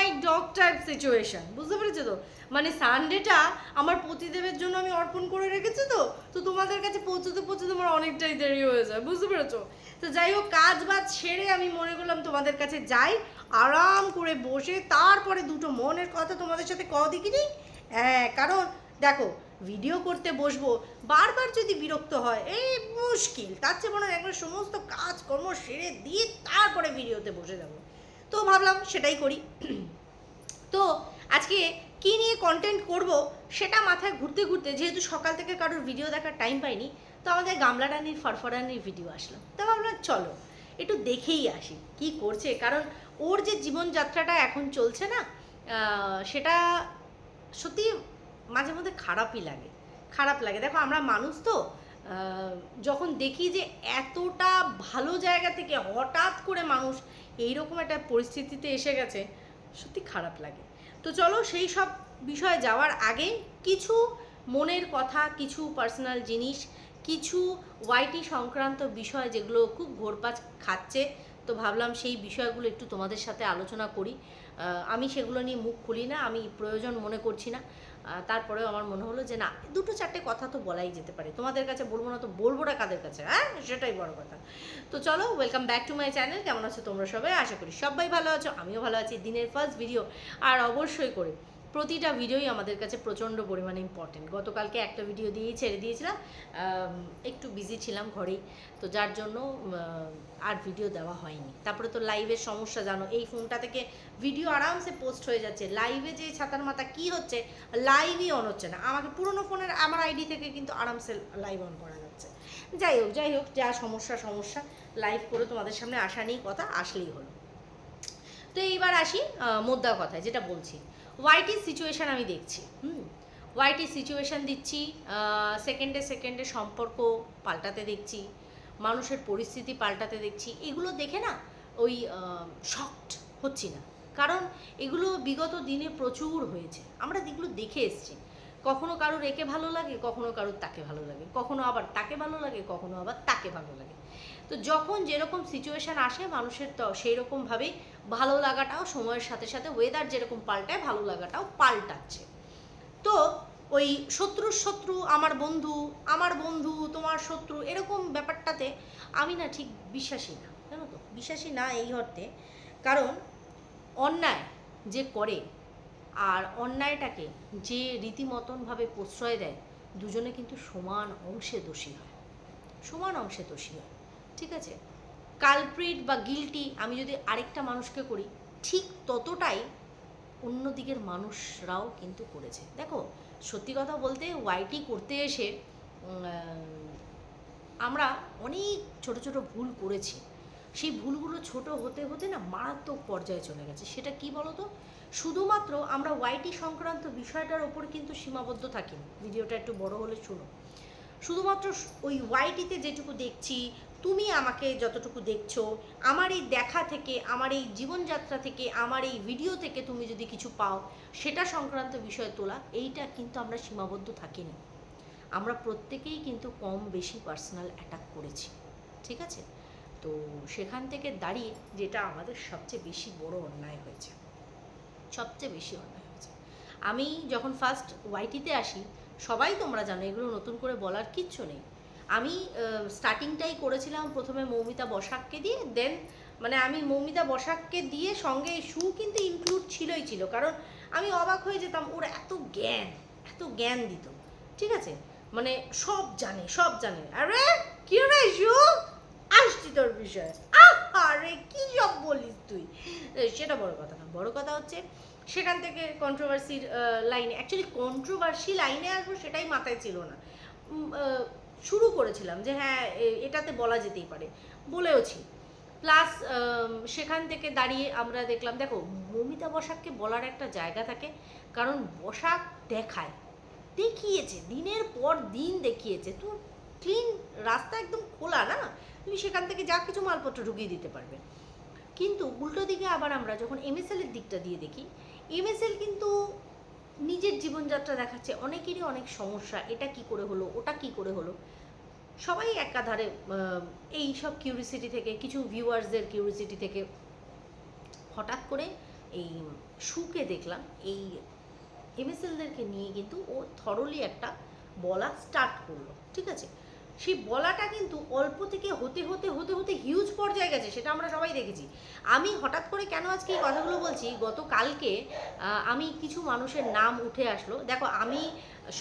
মাই dog type situation বুঝতে পেরেছ তো? মানে সানডেটা আমার পতিদেবের জন্য আমি অর্পণ করে রেখেছি তো তো তোমাদের কাছে পৌঁছতে পৌঁছতে আমার অনেকটাই দেরি হয়ে যায়, বুঝতে পেরেছ? তো যাই হোক কাজ বাজ সেরে আমি মনে করলাম তোমাদের কাছে যাই, আরাম করে বসে তারপরে দুটো মনের কথা তোমাদের সাথে ক দেখিনি হ্যাঁ কারণ দেখো ভিডিও করতে বসবো, বারবার যদি বিরক্ত হয়, এই মুশকিল, তার চেয়ে মনে হয় একবার সমস্ত কাজকর্ম সেরে দিয়ে তারপরে ভিডিওতে বসে যাব। তো ভাবলাম সেটাই করি। তো আজকে কী নিয়ে কন্টেন্ট করব সেটা মাথায় ঘুরতে ঘুরতে, যেহেতু সকাল থেকে কারোর ভিডিও দেখার টাইম পাইনি, তো আমাদের গামলাটানির ফরফরানির ভিডিও আসলো। তো ভাবলাম চলো, একটু দেখেই আসি কি করছে। কারণ ওর যে জীবনযাত্রাটা এখন চলছে না সেটা সত্যি মাঝে মধ্যে খারাপই লাগে। খারাপ লাগে। দেখো, আমরা মানুষ তো যখন দেখি যে এতটা ভালো জায়গা থেকে হঠাৎ করে মানুষ এইরকম একটা পরিস্থিতিতে এসে গেছে, সত্যি খারাপ লাগে। তো চলো সেই সব বিষয়ে যাওয়ার আগে কিছু মনের কথা, কিছু পার্সোনাল জিনিস, কিছু ওয়াইটি সংক্রান্ত বিষয় যেগুলো খুব ঘোরপাচ খাচ্ছে। তো ভাবলাম সেই বিষয়গুলো একটু তোমাদের সাথে আলোচনা করি। আমি সেগুলো নিয়ে মুখ খুলি না, আমি প্রয়োজন মনে করছি না। তারপরেও আমার মনে হলো যে না, দুটো চারটে কথা তো বলাই যেতে পারে। তোমাদের কাছে বলব না তো বলব না কাদের কাছে হ্যাঁ? সেটাই বড় কথা। তো চলো welcome back to my channel কেমন আছো তোমরা সবাই? আশা করি সবাই ভালো আছো, আমিও ভালো আছি। দিনের ফার্স্ট ভিডিও আর অবশ্যই করে। প্রতিটা ভিডিওই আমাদের কাছে প্রচণ্ড পরিমাণে ইম্পর্টেন্ট গতকালকে একটা ভিডিও দিয়েই ছেড়ে দিয়েছিলাম। একটু বিজি ছিলাম ঘরেই, তো যার জন্য আর ভিডিও দেওয়া হয়নি। তারপরে তো লাইভের সমস্যা, জানো, এই ফোনটা থেকে ভিডিও আরামসে পোস্ট হয়ে যাচ্ছে। লাইভে যে ছাতার মাথা কি হচ্ছে লাইভই অন হচ্ছে না। আমাকে পুরনো ফোনের আমার আইডি থেকে কিন্তু আরামসে লাইভ অন করা যাচ্ছে। যাই হোক যাই হোক, যা সমস্যা সমস্যা। লাইভ করে তোমাদের সামনে আসা নেই, কথা আসলেই হলো। তো এইবার আসি মোদ্দা কথায়, যেটা বলছি। ওয়াইটি সিচুয়েশান আমি দেখছি, হুম? ওয়াইটি সিচুয়েশান দিচ্ছি সেকেন্ডে সেকেন্ডে সম্পর্ক পাল্টাতে দেখছি, মানুষের পরিস্থিতি পাল্টাতে দেখছি, এগুলো দেখে না ওই শকড হচ্ছি না। কারণ এগুলো বিগত দিনে প্রচুর হয়েছে। আমরা এগুলো দেখে এসছি। কখনো কারোর একে ভালো লাগে, কখনো কারোর তাকে ভালো লাগে, কখনো আবার তাকে ভালো লাগে, কখনো আবার তাকে ভালো লাগে। তো যখন যেরকম সিচুয়েশান আসে মানুষের তো সেই রকমভাবেই ভালো লাগাটাও সময়ের সাথে সাথে ওয়েদার যেরকম পাল্টায়, ভালো লাগাটাও পাল্টাচ্ছে। তো ওই শত্রুর শত্রু, আমার বন্ধু আমার বন্ধু, তোমার শত্রু, এরকম ব্যাপারটাতে আমি না ঠিক বিশ্বাসী না, জানো তো? বিশ্বাসী না এই অর্থে। কারণ অন্যায় যে করে আর অন্যায়টাকে যে রীতিমতনভাবে প্রশ্রয় দেয়, দুজনে কিন্তু সমান অংশে দোষী হয়। সমান অংশে দোষী হয়। ঠিক আছে? কালপ্রিট বা গিলটি আমি যদি আরেকটা মানুষকে করি, ঠিক ততটাই অন্য দিকের মানুষরাও কিন্তু করেছে। দেখো, সত্যি কথা বলতে ওয়াইটি করতে এসে আমরা অনেক ছোট ছোট ভুল করেছি। সেই ভুলগুলো ছোট হতে হতে না মারাত্মক পর্যায়ে চলে গেছে। সেটা কি বলো তো শুধুমাত্র আমরা ওয়াইটি সংক্রান্ত বিষয়টার ওপর কিন্তু সীমাবদ্ধ থাকিনি। ভিডিওটা একটু বড় হলে শুনো। শুধুমাত্র ওই ওয়াইটিতে যেটুকু দেখছি, তুমি আমাকে যতটুকু দেখছ, আমার এই দেখা থেকে, আমার এই জীবনযাত্রা থেকে, আমার এই ভিডিও থেকে তুমি যদি কিছু পাও, সেটা সংক্রান্ত বিষয় তোলা, এইটা কিন্তু আমরা সীমাবদ্ধ থাকিনি। আমরা প্রত্যেকেই কিন্তু কম বেশি পার্সোনাল অ্যাটাক করেছি, ঠিক আছে? তো সেখান থেকে দাঁড়িয়ে যেটা আমাদের সবচেয়ে বেশি বড় অন্যায় হয়েছে, সবচেয়ে বেশি অন্যায় হয়েছে। আমি যখন ফার্স্ট ওয়াইটিতে আসি সবাই তোমরা জানো, এগুলো নতুন করে বলার কিচ্ছু নেই। আমি স্টার্টিংটাই করেছিলাম প্রথমে মৌমিতা বসাককে দিয়ে দেন মানে আমি মৌমিতা বসাককে দিয়ে সঙ্গে সু কিন্তু ইনক্লুড ছিলই ছিল, কারণ আমি অবাক হয়ে যেতাম, ওর এত জ্ঞান এত জ্ঞান দিত, ঠিক আছে? মানে সব জানে সব জানে। আরে, কি রে সু? আসছি তোর বিষয়ে। আরে কি সব বলিস তুই? সেটা বড় কথা না, বড় কথা হচ্ছে সেখান থেকে কন্ট্রোভার্সির লাইনে অ্যাকচুয়ালি কন্ট্রোভার্সি লাইনে আসব সেটাই মাথায় ছিল না। শুরু করেছিলাম যে হ্যাঁ এটাতে বলা যেতেই পারে। বলেওছি। প্লাস সেখান থেকে দাঁড়িয়ে আমরা দেখলাম, দেখো, মমিতা বসাককে বলার একটা জায়গা থাকে, কারণ বসাক দেখায়, দেখিয়েছে, দিনের পর দিন দেখিয়েছে। তো ক্লিন রাস্তা একদম খোলা না, তুমি সেখান থেকে যা কিছু মালপত্র ঢুকিয়ে দিতে পারবে। কিন্তু উল্টো দিকে আবার আমরা যখন এমএসএল এর দিকটা দিয়ে দেখি এমএসএল কিন্তু নিজের জীবনযাত্রা দেখাচ্ছে। অনেকেরই অনেক সমস্যা, এটা কি করে হলো, ওটা কি করে হলো। সবাই একাধারে এই সব কিউরিসিটি থেকে, কিছু ভিউয়ার্সদের কিউরিসিটি থেকে হঠাৎ করে এই শুকে দেখলাম, এই এমএসএলদেরকে নিয়ে কিন্তু ও থরলি একটা বলা স্টার্ট করল, ঠিক আছে? সেই বলাটা কিন্তু অল্প থেকে হতে হতে হতে হতে হিউজ পর্যায়ে গেছে, সেটা আমরা সবাই দেখেছি। আমি হঠাৎ করে কেন আজকে এই কথাগুলো বলছি? গতকালকে আমি কিছু মানুষের নাম উঠে আসলো। দেখো, আমি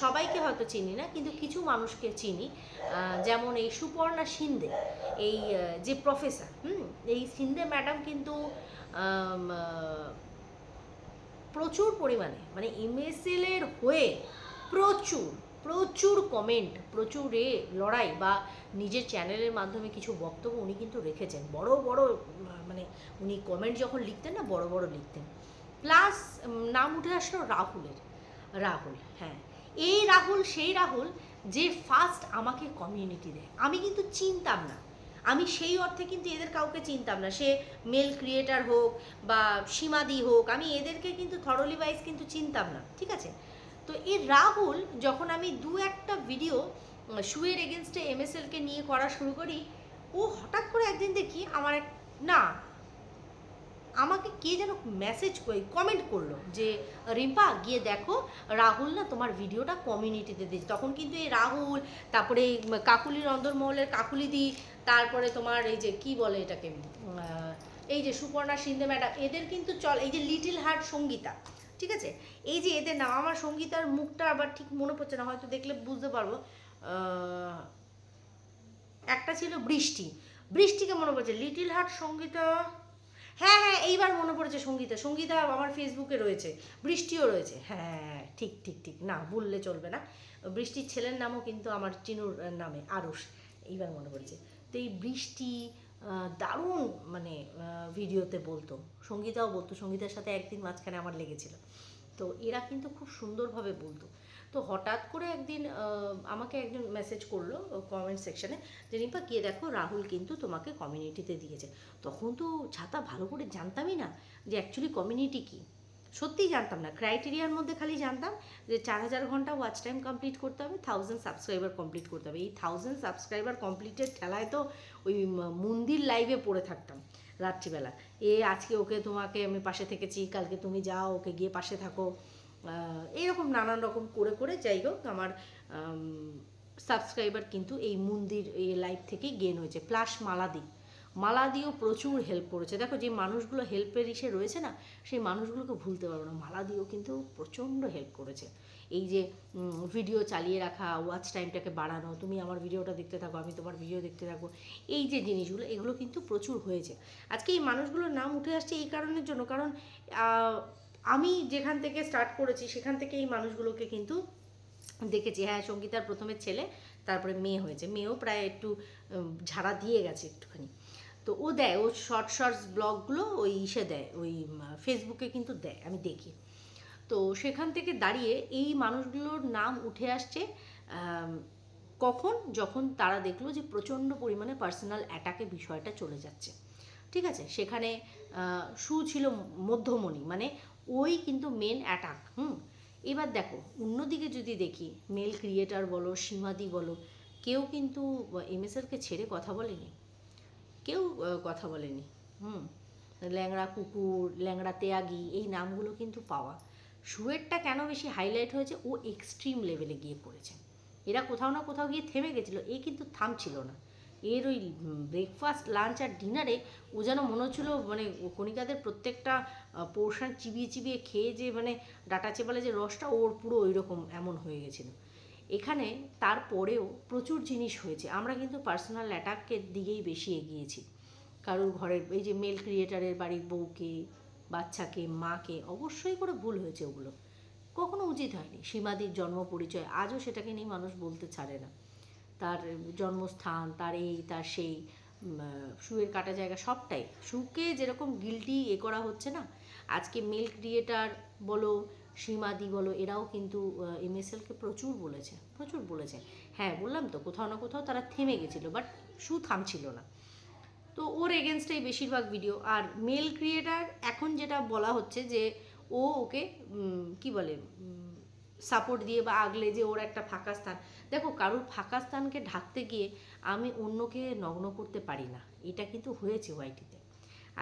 সবাইকে হয়তো চিনি না, কিন্তু কিছু মানুষকে চিনি যেমন এই সুপর্ণা সিন্দে, এই যে প্রফেসর হুম, এই সিন্দে ম্যাডাম কিন্তু প্রচুর পরিমাণে মানে এমএসএল হয়ে প্রচুর প্রচুর কমেন্ট প্রচুর এ লড়াই বা নিজের চ্যানেলের মাধ্যমে কিছু বক্তব্য উনি কিন্তু রেখেছেন। বড় বড় মানে উনি কমেন্ট যখন লিখতেন না, বড় বড় লিখতেন। প্লাস নাম উঠে আসলো রাহুলের। রাহুল হ্যাঁ। এই রাহুল, সেই রাহুল যে ফার্স্ট আমাকে কমিউনিটি দেয়। আমি কিন্তু চিনতাম না। আমি সেই অর্থে কিন্তু এদের কাউকে চিনতাম না। সে মেল ক্রিয়েটার হোক বা সীমাদি হোক, আমি এদেরকে কিন্তু থরলি ওয়াইজ কিন্তু চিনতাম না। ঠিক আছে? তো এই রাহুল যখন আমি দু একটা ভিডিও শুয়ের এগেনস্টে এমএসএলকে নিয়ে করা শুরু করি, ও হঠাৎ করে একদিন দেখি আমার এক, না, আমাকে কে যেন মেসেজ কমেন্ট করল যে, রিম্পা, গিয়ে দেখো, রাহুল না তোমার ভিডিওটা কমিউনিটিতে দিয়েছে। তখন কিন্তু এই রাহুল, তারপরে কাকুলি রন্দরমহলের কাকুলি দি, তারপরে তোমার এই যে, কি বলে এটাকে এই যে সুপর্ণা সিন্ধে ম্যাডাম, এদের কিন্তু চল, এই যে লিটিল হার্ট সঙ্গীতা ঠিক আছে? এই যে এদের নাম, আমার সঙ্গীতার মুখটা আবার ঠিক মনে পড়ছে না, হয়তো দেখলে বুঝতে পারব। একটা ছিল বৃষ্টি। বৃষ্টিকে মনে পড়ছে? Little heart Sangeeta? হ্যাঁ হ্যাঁ এইবার মনে পড়েছে সঙ্গীতা। সঙ্গীতা আমার ফেসবুকে রয়েছে। বৃষ্টিও রয়েছে। হ্যাঁ ঠিক ঠিক ঠিক। না, বললে চলবে না। বৃষ্টির ছেলের নামও কিন্তু আমার চিনুর নামে আরুষ এইবার মনে পড়েছে। তো এই বৃষ্টি দারুণ মানে ভিডিওতে বলতো। সঙ্গীতাও বলতো। সঙ্গীতার সাথে একদিন মাঝখানে আমার লেগেছিল। তো এরা কিন্তু খুব সুন্দরভাবে বলতো। তো হঠাৎ করে একদিন আমাকে একজন মেসেজ করল কমেন্ট সেকশানে যে, রিম্পা, গিয়ে দেখো, রাহুল কিন্তু তোমাকে কমিউনিটিতে দিয়েছে। তখন তো ছাতা ভালো করে জানতামই না যে অ্যাকচুয়ালি কমিউনিটি কী? সত্যিই জানতাম না। ক্রাইটেরিয়ার মধ্যে খালি জানতাম যে চার হাজার ঘণ্টা ওয়াচ টাইম কমপ্লিট করতে হবে থাউজেন্ড সাবস্ক্রাইবার কমপ্লিট করতে হবে। এই থাউজেন্ড সাবস্ক্রাইবার কমপ্লিটের ঠেলায় তো ওই মন্দির লাইভে পড়ে থাকতাম রাত্রিবেলা। এ আজকে ওকে তোমাকে আমি পাশে থেকেছি কালকে তুমি যাও ওকে গিয়ে পাশে থাকো। আহ, এইরকম নানান রকম করে করে যাই হোক আমার সাবস্ক্রাইবার কিন্তু এই মন্দির এই লাইভ থেকেই গেন হয়েছে। প্লাস মালাদি। মালাদিও প্রচুর হেল্প করেছে। দেখো যে মানুষগুলো হেল্পের ইসে রয়েছে না, সেই মানুষগুলোকে ভুলতে পারব না। মালা মালাদিও কিন্তু প্রচণ্ড হেল্প করেছে। এই যে ভিডিও চালিয়ে রাখা ওয়াচ টাইমটাকে বাড়ানো, তুমি আমার ভিডিওটা দেখতে থাকো, আমি তোমার ভিডিও দেখতে থাকব, এই যে জিনিসগুলো, এগুলো কিন্তু প্রচুর হয়েছে। আজকে এই মানুষগুলোর নাম উঠে আসছে এই কারণের জন্য, কারণ আমি যেখান থেকে স্টার্ট করেছি, সেখান থেকে এই মানুষগুলোকে কিন্তু দেখেছি। হ্যাঁ সঙ্গীতার প্রথমে ছেলে, তারপরে মেয়ে হয়েছে। মেয়েও প্রায় একটু ঝাড়া দিয়ে গেছে একটুখানি। তো ও দেয়, ও শর্ট শর্টস ব্লগগুলো ওই ইসে দেয়, ওই ফেসবুকে কিন্তু দেয়, আমি দেখি। তো সেখান থেকে দাঁড়িয়ে এই মানুষগুলোর নাম উঠে আসছে কখন? যখন তারা দেখল যে প্রচণ্ড পরিমাণে পার্সোনাল অ্যাটাকে বিষয়টা চলে যাচ্ছে। ঠিক আছে? সেখানে সু ছিল মধ্যমণি মানে ওই কিন্তু মেন অ্যাটাক হুম? এবার দেখো, অন্যদিকে যদি দেখি মেল ক্রিয়েটার বলো, সীমাদি বলো, কেউ কিন্তু এমএসএলকে ছেড়ে কথা বলেনি। কেউ কথা বলেনি। হুম। ল্যাংড়া কুকুর, ল্যাংড়া তেয়াগি, এই নামগুলো কিন্তু পাওয়া। শুয়েরটা কেন বেশি হাইলাইট হয়েছে? ও এক্সট্রিম লেভেলে গিয়ে পড়েছে। এরা কোথাও না কোথাও গিয়ে থেমে গেছিল। এ কিন্তু থামছিল না। এর ওই ব্রেকফাস্ট লাঞ্চ আর ডিনারে ও যেন মনে হচ্ছিল মানে কণিকাদের প্রত্যেকটা পোর্শন চিবিয়ে চিবিয়ে খেয়ে যে মানে ডাটা চেপালে যে রসটা, ওর পুরো ওই রকম এমন হয়ে গেছিল। এখানে তারপরেও প্রচুর জিনিস হয়েছে। আমরা কিন্তু পার্সোনাল অ্যাটাকের দিকেই বেশি এগিয়েছি। কারোর ঘরের, এই যে মেল ক্রিয়েটারের বাড়ির বউকে, বাচ্চাকে, মাকে, অবশ্যই করে ভুল হয়েছে ওগুলো। কখনো উচিত হয়নি। সীমাদির জন্ম পরিচয়, আজও সেটাকে নিয়ে মানুষ বলতে ছাড়ে না। তার জন্মস্থান, তার এই, তার সেই শুয়ের কাটা জায়গা সবটাই। শুকে যেরকম গিলটি এ করা হচ্ছে না, আজকে মেল ক্রিয়েটার বলো সীমাদি বলো এরাও কিন্তু এমএসএলকে প্রচুর বলেছে প্রচুর বলেছে। হ্যাঁ বললাম তো, কোথাও না কোথাও তারা থেমে গেছিল বাট শু থামছিল না। তো ওর এগেনস্টেই বেশিরভাগ ভিডিও আর মেল ক্রিয়েটার এখন যেটা বলা হচ্ছে যে, ও ওকে কি বলে সাপোর্ট দিয়ে বা আগলে যে ওর একটা ফাঁকা স্থান। দেখো, কারোর ফাঁকা স্থানকে ঢাকতে গিয়ে আমি অন্যকে নগ্ন করতে পারি না। এটা কিন্তু হয়েছে ওয়াইটিতে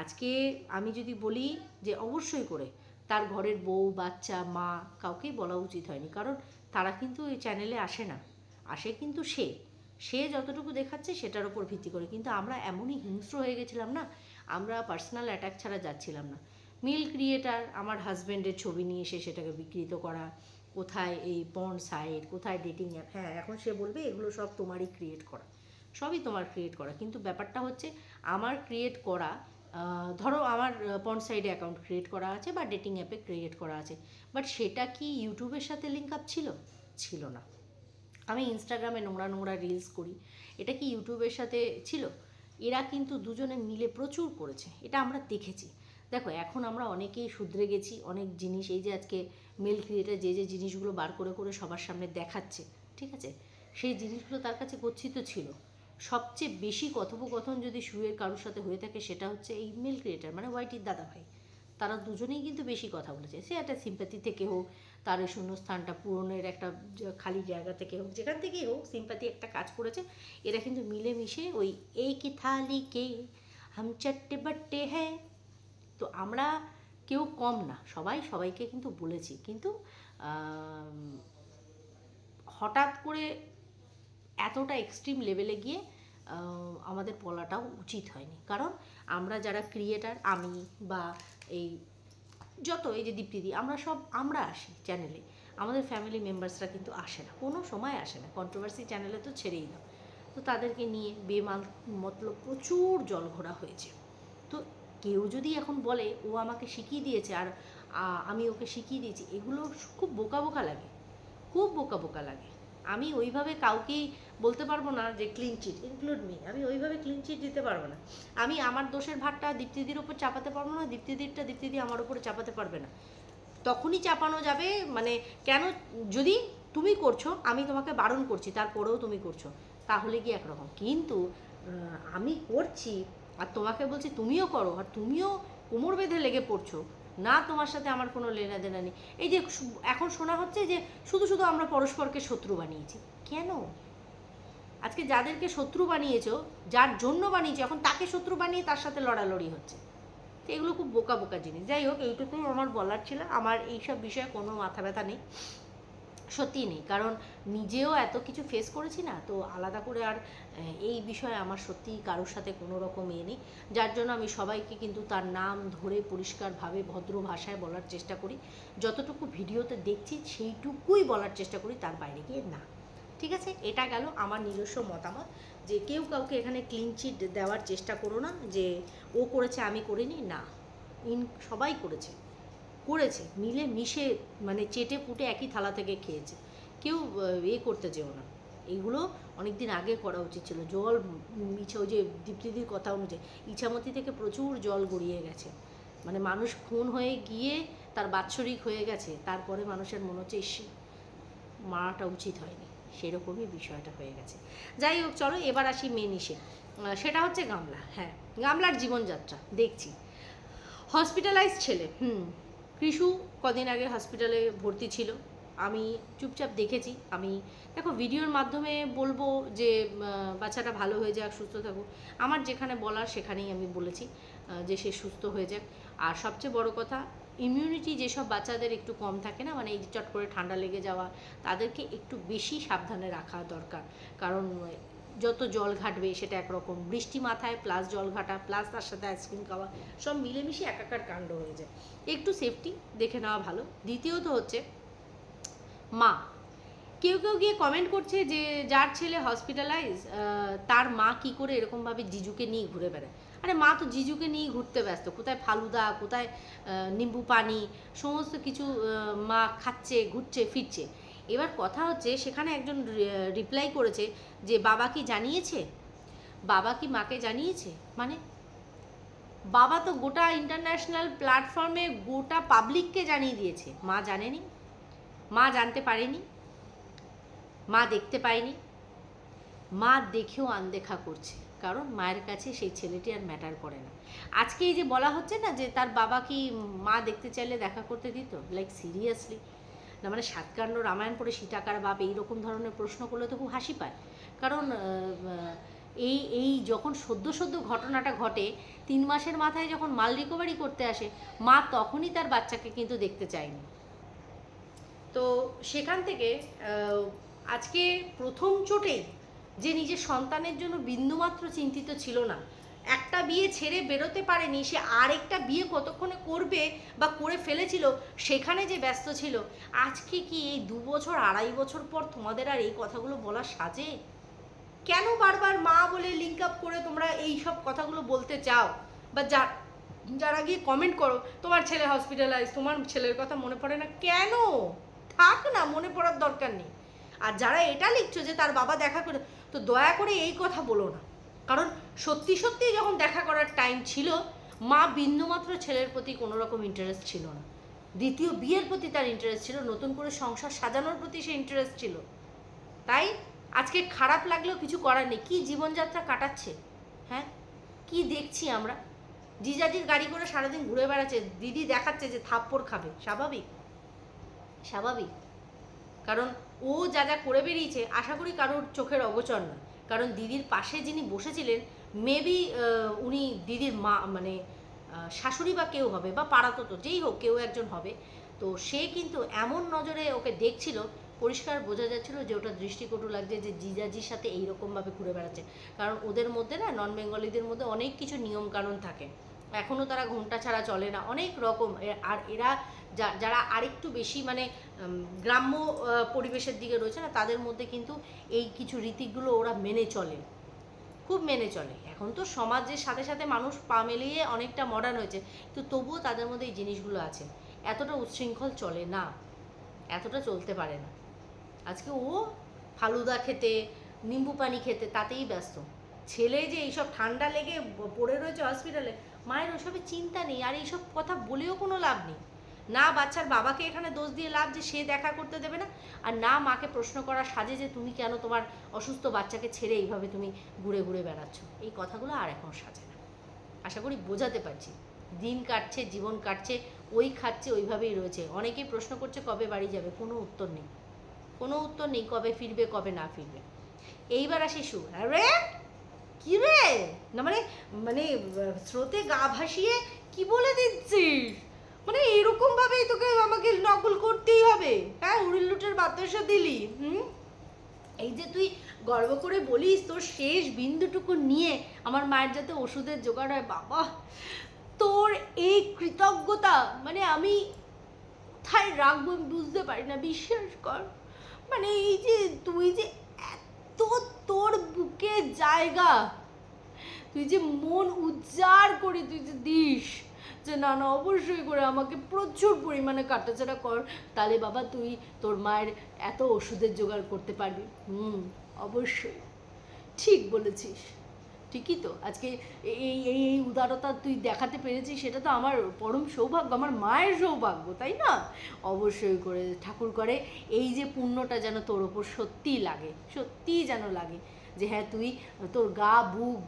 আজকে আমি যদি বলি যে, অবশ্যই করে তার ঘরের বউ, বাচ্চা, মা কাউকেই বলা উচিত হয়নি। কারণ তারা কিন্তু এই চ্যানেলে আসে না। আসে কিন্তু সে। সে যতটুকু দেখাচ্ছে সেটার উপর ভিত্তি করে। কিন্তু আমরা এমনই হিংস্র হয়ে গেছিলাম না? আমরা পার্সোনাল অ্যাটাক ছাড়া যাচ্ছিলাম না। মিল ক্রিয়েটার আমার হাজব্যান্ডের ছবি নিয়ে এসে সেটাকে বিকৃত করা, কোথায় এই পর্ন সাইট কোথায় ডেটিং অ্যাপ হ্যাঁ এখন সে বলবে, এগুলো সব তোমারই ক্রিয়েট করা। সবই তোমার ক্রিয়েট করা। কিন্তু ব্যাপারটা হচ্ছে, আমার ক্রিয়েট করা ধরো আমার পর্ন সাইডে অ্যাকাউন্ট ক্রিয়েট করা আছে বা ডেটিং অ্যাপে ক্রিয়েট করা আছে। বাট সেটা কি ইউটিউবের সাথে লিঙ্ক আপ ছিল? ছিল না। আমি ইনস্টাগ্রামে নোংরা নোংরা রিলস করি। এটা কি ইউটিউবের সাথে ছিল? এরা কিন্তু দুজনে মিলে প্রচুর করেছে। এটা আমরা দেখেছি। দেখো, এখন আমরা অনেকেই শুধরে গেছি। অনেক জিনিস, এই যে আজকে মেল ক্রিয়েটার যে যে জিনিসগুলো বার করে করে সবার সামনে দেখাচ্ছে, ঠিক আছে? সেই জিনিসগুলো তার কাছে গচ্ছিত ছিল। সবচেয়ে বেশি কথোপকথন যদি শুয়ের কারোর সাথে হয়ে থাকে সেটা হচ্ছে এই মেল ক্রিয়েটার মানে ওয়াইটির দাদা ভাই তারা দুজনেই কিন্তু বেশি কথা বলেছে। সে একটা সিম্প্যাথি থেকে হোক, তার ওই শূন্যস্থানটা পূরণের একটা খালি জায়গা থেকে হোক, যেখান থেকেই হোক সিম্প্যাথি একটা কাজ করেছে। এরা কিন্তু মিলেমিশে ওই এই কি থালি কে, হাম চট্টে বাট্টে হ্যাঁ তো আমরা কেউ কম না, সবাই সবাইকে কিন্তু বলেছি। কিন্তু হঠাৎ করে এতটা এক্সট্রিম লেভেলে গিয়ে আমাদের বলাটাও উচিত হয়নি। কারণ আমরা যারা ক্রিয়েটার আমি বা এই যত এই যে দীপ্তিদি, আমরা সব, আমরা আসি চ্যানেলে আমাদের ফ্যামিলি মেম্বার্সরা কিন্তু আসে না, কোনো সময় আসে না। কন্ট্রোভার্সি চ্যানেলে তো ছেড়েই দাও। তো তাদেরকে নিয়ে বেমাল মতলব প্রচুর জল ঘোরা হয়েছে। তো কেউ যদি এখন বলে, ও আমাকে শিখিয়ে দিয়েছে আর আমি ওকে শিখিয়ে দিয়েছি, এগুলো খুব বোকা বোকা লাগে। খুব বোকা বোকা লাগে। আমি ওইভাবে কাউকেই বলতে পারব না যে ক্লিন চিট ইনক্লুড মি আমি ওইভাবে ক্লিন চিট দিতে পারব না। আমি আমার দোষের ভারটা দীপ্তিদির ওপর চাপাতে পারব না, দীপ্তিদিরটা দীপ্তিদি আমার উপরে চাপাতে পারবে না। তখনই চাপানো যাবে মানে কেন যদি তুমি করছ, আমি তোমাকে বারণ করছি, তারপরেও তুমি করছ, তাহলে কি একরকম? কিন্তু আমি করছি, আর তোমাকে বলছি তুমিও করো, আর তুমিও কোমর বেঁধে লেগে পড়ছো না তোমার সাথে আমার কোনো লেনা দেনা নেই। এই যে এখন শোনা হচ্ছে যে শুধু শুধু আমরা পরস্পরকে শত্রু বানিয়েছি। কেন? আজকে যাদেরকে শত্রু বানিয়েছো, যার জন্য বানিয়েছো, এখন তাকে শত্রু বানিয়ে তার সাথে লড়ালড়ি হচ্ছে। তো এগুলো খুব বোকা বোকা জিনিস। যাই হোক, এইটুকুই আমার বলার ছিল। আমার এইসব বিষয়ে কোনো মাথা ব্যথা নেই। সত্যি নেই। কারণ নিজেও এত কিছু ফেস করেছি না, তো আলাদা করে আর এই বিষয়ে আমার সত্যিই কারোর সাথে কোনো রকম ইয়ে নেই। যার জন্য আমি সবাইকে কিন্তু তার নাম ধরে পরিষ্কারভাবে, ভদ্র ভাষায় বলার চেষ্টা করি। যতটুকু ভিডিওতে দেখছি, সেইটুকুই বলার চেষ্টা করি, তার বাইরে গিয়ে না। ঠিক আছে? এটা গেল আমার নিজস্ব মতামত, যে কেউ কাউকে এখানে ক্লিন চিট দেওয়ার চেষ্টা করো না, যে ও করেছে, আমি করিনি, না। ইন, সবাই করেছে। করেছে, মিলে মিশে মানে চেটে পুটে একই থালা থেকে খেয়েছে। কেউ এ করতে যেও না। এইগুলো অনেক দিন আগে করা উচিত ছিল। জল ইচ্ছা ওই যে দীপ্তিদির কথা অনুযায়ী, ইছামতি থেকে প্রচুর জল গড়িয়ে গেছে। মানে মানুষ খুন হয়ে গিয়ে তার বাৎসরিক হয়ে গেছে, তারপরে মানুষের মনে হচ্ছে, ইস, মারাটা উচিত হয়নি। সেরকমই বিষয়টা হয়ে গেছে। যাই হোক, চলো এবার আসি মেন ইসে সেটা হচ্ছে গামলা। হ্যাঁ গামলার জীবনযাত্রা। দেখছি। হসপিটালাইজ ছেলে, হুম। কৃষু কদিন আগে হসপিটালে ভর্তি ছিল। আমি চুপচাপ দেখেছি। আমি, দেখো ভিডিওর মাধ্যমে বলব যে বাচ্চাটা ভালো হয়ে যাক, সুস্থ থাকুক। আমার যেখানে বলার সেখানেই আমি বলেছি যে সে সুস্থ হয়ে যাক। আর সবচেয়ে বড় কথা ইমিউনিটি যেসব বাচ্চাদের একটু কম থাকে না মানে এই চট করে ঠান্ডা লেগে যাওয়া, তাদেরকে একটু বেশি সাবধানে রাখা দরকার। কারণ যত জল ঘাটবে সেটা একরকম। বৃষ্টি মাথায় প্লাস জল ঘাটা প্লাস তার সাথে আইসক্রিম খাওয়া, সব মিলেমিশে একাকার কাণ্ড হয়ে যায়। একটু সেফটি দেখে নেওয়া ভালো। দ্বিতীয়ত হচ্ছে, মা। কেউ কেউ গিয়ে কমেন্ট করছে যে, যার ছেলে হসপিটালাইজ তার মা কি করে এরকমভাবে জিজুকে নিয়ে ঘুরে বেড়ায়? আরে মা তো জিজুকে নিয়ে ঘুরতে ব্যস্ত। কোথায় ফালুদা, কোথায় নিম্বু পানি সমস্ত কিছু মা খাচ্ছে, ঘুরছে, ফিরছে। এবার কথা হচ্ছে, সেখানে একজন রিপ্লাই করেছে যে, বাবা কি জানিয়েছে? বাবা কি মাকে জানিয়েছে? মানে বাবা তো গোটা ইন্টারন্যাশনাল প্ল্যাটফর্মে গোটা পাবলিককে জানিয়ে দিয়েছে। মা জানেনি, মা জানতে পারেনি, মা দেখতে পায়নি, মা দেখেও আনদেখা করছে। কারণ মায়ের কাছে সেই ছেলেটি আর ম্যাটার করে না। আজকে এই যে বলা হচ্ছে না যে, তার বাবা কি মা দেখতে চাইলে দেখা করতে দিত? লাইক সিরিয়াসলি না মানে সাতকাণ্ড রামায়ণ পড়ে সীতাকার বাপ এইরকম ধরনের প্রশ্ন করলে তো খুব হাসি পায়। কারণ এই এই যখন সদ্য সদ্য ঘটনাটা ঘটে, তিন মাসের মাথায় যখন মাল রিকভারি করতে আসে, মা তখনই তার বাচ্চাকে কিন্তু দেখতে চায়নি। তো সেখান থেকে আজকে প্রথম চোটেই যে নিজের সন্তানের জন্য বিন্দুমাত্র চিন্তিত ছিল না একটা বিয়ে ছেড়ে বেরোতে পারেনি, সে আরেকটা বিয়ে কতক্ষণে করবে বা করে ফেলেছিল, সেখানে যে ব্যস্ত ছিল। আজকে কি এই দু বছর, আড়াই বছর পর তোমাদের আর এই কথাগুলো বলা সাজে? কেন বারবার মা বলে লিঙ্ক আপ করে তোমরা এই সব কথাগুলো বলতে চাও? বা যা, যারা গিয়ে কমেন্ট করো, তোমার ছেলে হসপিটালাইজ তোমার ছেলের কথা মনে পড়ে না? কেন? থাক না, মনে পড়ার দরকার নেই। আর যারা এটা লিখছো যে তার বাবা দেখা করে, তো দয়া করে এই কথা বলো না। কারণ সত্যি সত্যি যখন দেখা করার টাইম ছিল, মা বিন্দুমাত্র ছেলের প্রতি কোনো রকম ইন্টারেস্ট ছিল না। দ্বিতীয় বিয়ের প্রতি তার ইন্টারেস্ট ছিল, নতুন করে সংসার সাজানোর প্রতি সে ইন্টারেস্ট ছিল। তাই আজকে খারাপ লাগলেও কিছু করার নেই। কী জীবনযাত্রা কাটাচ্ছে? হ্যাঁ? কি দেখছি আমরা? জিজাজির গাড়ি করে সারাদিন ঘুরে বেড়াচ্ছে, দিদি দেখাচ্ছে যে থাপ্পড় খাবে। স্বাভাবিক? স্বাভাবিক। কারণ ও যা যা করে বেরিয়েছে, আশা করি কারোর চোখের অগোচর না কারণ দিদির পাশে যিনি বসেছিলেন মেবি উনি দিদির মা মানে শাশুড়ি বা কেউ হবে বা পাড়াতো তো যেই হোক কেউ একজন হবে। তো সে কিন্তু এমন নজরে ওকে দেখছিল, পরিষ্কার বোঝা যাচ্ছিল যে ওটা দৃষ্টিকটু লাগছে যে জিজাজির সাথে এইরকমভাবে ঘুরে বেড়াচ্ছে। কারণ ওদের মধ্যে না নন বেঙ্গলিদের মধ্যে অনেক কিছু নিয়ম কানুন থাকে। এখনও তারা ঘোমটা ছাড়া চলে না, অনেক রকম। আর এরা যারা আরেকটু বেশি মানে গ্রাম্য পরিবেশের দিকে রয়েছে না, তাদের মধ্যে কিন্তু এই কিছু রীতিগুলো ওরা মেনে চলে। খুব মেনে চলে। এখন তো সমাজের সাথে সাথে মানুষ পা মিলিয়ে অনেকটা মডার্ন হয়েছে। কিন্তু তবুও তাদের মধ্যে এই জিনিসগুলো আছে। এতটা উচ্ছৃঙ্খল চলে না। এতটা চলতে পারে না। আজকে ও ফালুদা খেতে, নিম্বু পানি খেতে, তাতেই ব্যস্ত। ছেলে যে এইসব ঠান্ডা লেগে পড়ে রয়েছে হসপিটালে মায়ের ওসবের চিন্তা নেই। আর এইসব কথা বলেও কোনো লাভ নেই। না, বাচ্চার বাবাকে এখানে দোষ দিয়ে লাভ যে সে দেখা করতে দেবে না? আর না, মাকে প্রশ্ন করা সাজে যে তুমি কেন তোমার অসুস্থ বাচ্চাকে ছেড়ে এইভাবে তুমি ঘুরে ঘুরে বেড়াচ্ছ? এই কথাগুলো আর এখন সাজে না। আশা করি বোঝাতে পারছি। দিন কাটছে, জীবন কাটছে, ওই খাচ্ছে, ওইভাবেই রয়েছে। অনেকেই প্রশ্ন করছে, কবে বাড়ি যাবে? কোনো উত্তর নেই। কোনো উত্তর নেই, কবে ফিরবে, কবে না ফিরবে। এইবার আসি সু আরে! কি রে? না মানে মানে স্রোতে গা ভাসিয়ে কি বলে দিচ্ছিস? মানে এরকম ভাবেই তোকে আমাকে নকল করতেই হবে। হ্যাঁ উড়িল লুটের বাতাসা দিলি, হুম? এই যে তুই গর্ব করে বলিস, তোর শেষ বিন্দুটুকু নিয়ে আমার মায়ের যাতে ওষুধের জোগাড় হয়, বাবা। তোর এই কৃতজ্ঞতা মানে আমি কোথায় রাখব আমি বুঝতে পারি না, বিশ্বাস কর। মানে এই যে তুই যে এত তোর বুকে জায়গা, তুই যে মন উজ্জার করে তুই যে দিস যে, না না, অবশ্যই করে আমাকে প্রচুর পরিমাণে কাটাছাড়া কর। তাহলে বাবা, তুই তোর মায়ের এত ওষুধের জোগাড় করতে পারবি। হুম, অবশ্যই। ঠিক বলেছিস। ঠিকই তো। আজকে এই এই এই উদারতা তুই দেখাতে পেরেছিস, সেটা তো আমার পরম সৌভাগ্য, আমার মায়ের সৌভাগ্য, তাই না? অবশ্যই করে ঠাকুর করে। এই যে পুণ্যটা যেন তোর ওপর সত্যিই লাগে, সত্যিই যেন লাগে যে হ্যাঁ তুই তোর গা, বুক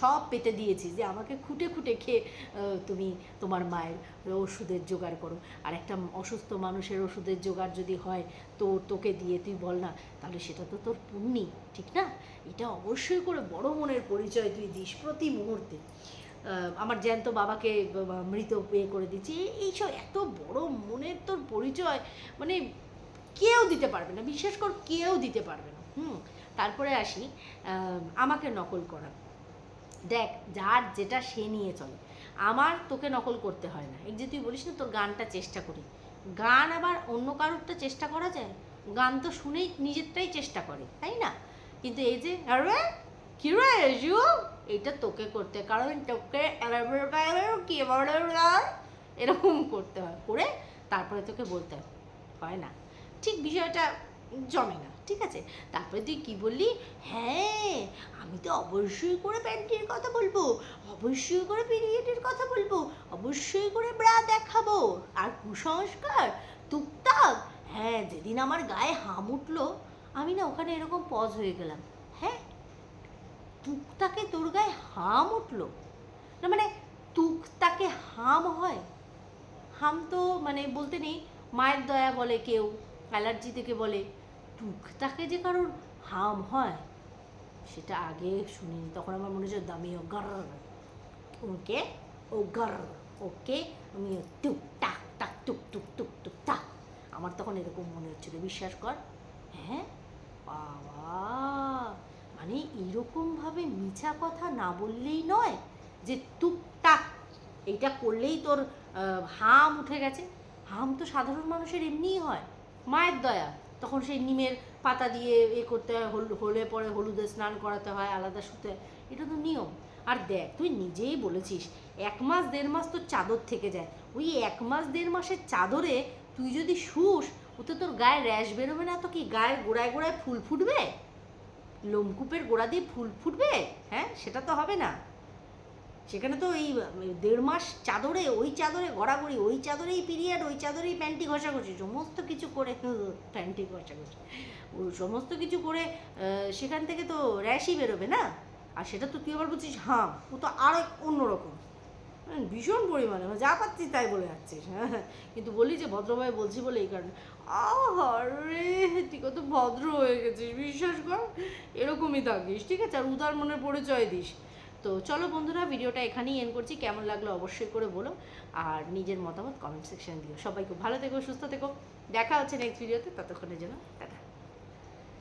সব পেতে দিয়েছিস যে আমাকে খুঁটে খুঁটে খেয়ে তুমি তোমার মায়ের ওষুধের জোগাড় করো। আর একটা অসুস্থ মানুষের ওষুধের জোগাড় যদি হয় তো তোকে দিয়ে তুই বল না, তাহলে সেটা তো তোর পুণ্যি, ঠিক না? এটা অবশ্যই করে বড় মনের পরিচয় তুই দিস প্রতি মুহূর্তে। আমার জ্যান্ত বাবাকে মৃত ইয়ে করে দিচ্ছি। এইসব এত বড় মনের তোর পরিচয় মানে কেউ দিতে পারবে না, বিশ্বাস কর, কেউ দিতে পারবে না। হুম? তারপরে আসি আমাকে নকল করা। দেখ, যার যেটা সে নিয়ে চলে। আমার তোকে নকল করতে হয় না। এই যে তুই বলিস না, তোর গানটা চেষ্টা করি। গান আবার অন্য কারোরটা চেষ্টা করা যায়। গান তো শুনেই নিজেরটাই চেষ্টা করে, তাই না? কিন্তু এই যে, আরে, কি এটা তোকে করতে, কারণ তোকে গান এরকম করতে হয়। করে তারপরে তোকে বলতে হয় না। ঠিক বিষয়টা জমে না। ঠিক আছে? তারপরে তুই কি বললি? হ্যাঁ আমি তো অবশ্যই করে প্যান্টির কথা বলব। অবশ্যই করে পিরিয়ডের কথা বলব। অবশ্যই করে ব্রা দেখাবো। আর কুসংস্কার? টুকটাক? হ্যাঁ যেদিন আমার গায়ে হাম উঠল, আমি না ওখানে এরকম পজ হয়ে গেলাম। হ্যাঁ? টুকটাকে তোর গায়ে হাম উঠল? না মানে টুকটাকে হাম হয়? হাম তো মানে বলতে নেই, মায়ের দয়া বলে কেউ, অ্যালার্জি থেকে বলে। টুকটাকে যে কারোর হাম হয়, সেটা আগে শুনিনি। তখন আমার মনে হচ্ছে দামি ও গার ওকে, ও গার ওকে, আমি টুক টাক টাক, টুক টুক টুক টুক, টাক। আমার তখন এরকম মনে হচ্ছিল, বিশ্বাস কর। হ্যাঁ? বাবা! মানে এরকমভাবে মিছা কথা না বললেই নয় যে টুকটাক এইটা করলেই তোর হাম উঠে গেছে। হাম তো সাধারণ মানুষের এমনিই হয়। মায়ের দয়া। তখন সেই নিমের পাতা দিয়ে এ করতে হয়, হল পরে হলুদে স্নান করাতে হয়, আলাদা শুতে। এটা তো নিয়ম। আর দেখ, তুই নিজেই বলেছিস, এক মাস, দেড় মাস তোর চাদর থেকে যায়। ওই এক মাস, দেড় মাসের চাদরে তুই যদি শুস, ওতে তোর গায়ে র্যাশ বেরোবে না, তো কি গায়ের গোড়ায় গোড়ায় ফুল ফুটবে? লোমকূপের গোড়া দিয়ে ফুল ফুটবে? হ্যাঁ সেটা তো হবে না। সেখানে তো এই দেড় মাস চাদরে ওই চাদরে গড়াগড়ি ওই চাদরেই পিরিয়ড ওই চাদরেই প্যান্টি ঘষাঘষি সমস্ত কিছু করে প্যান্টি ঘষাঘষি। ওই সমস্ত কিছু করে সেখান থেকে তো র্যাশই বেরোবে না? আর সেটা তো তুই আবার বলছিস হাঁ ও তো আরও অন্যরকম। হ্যাঁ, ভীষণ পরিমাণে মানে যা পাচ্ছি তাই বলে যাচ্ছিস হ্যাঁ কিন্তু বলি যে ভদ্রভাবে বলছি বলে এই কারণে। আরে তুই কত ভদ্র হয়ে গেছিস বিশ্বাস কর এরকমই থাকিস ঠিক আছে? আর উদার মনের পরিচয় দিস। তো চলো বন্ধুরা, ভিডিওটা এখানেই এন করছি। কেমন লাগল অবশ্যই করে বলো। আর নিজের মতামত কমেন্ট সেকশানে দিও। সবাইকে ভালো থেকো, সুস্থ থেকো। দেখা হচ্ছে নেক্সট ভিডিওতে ততক্ষণের জন্য টাটা।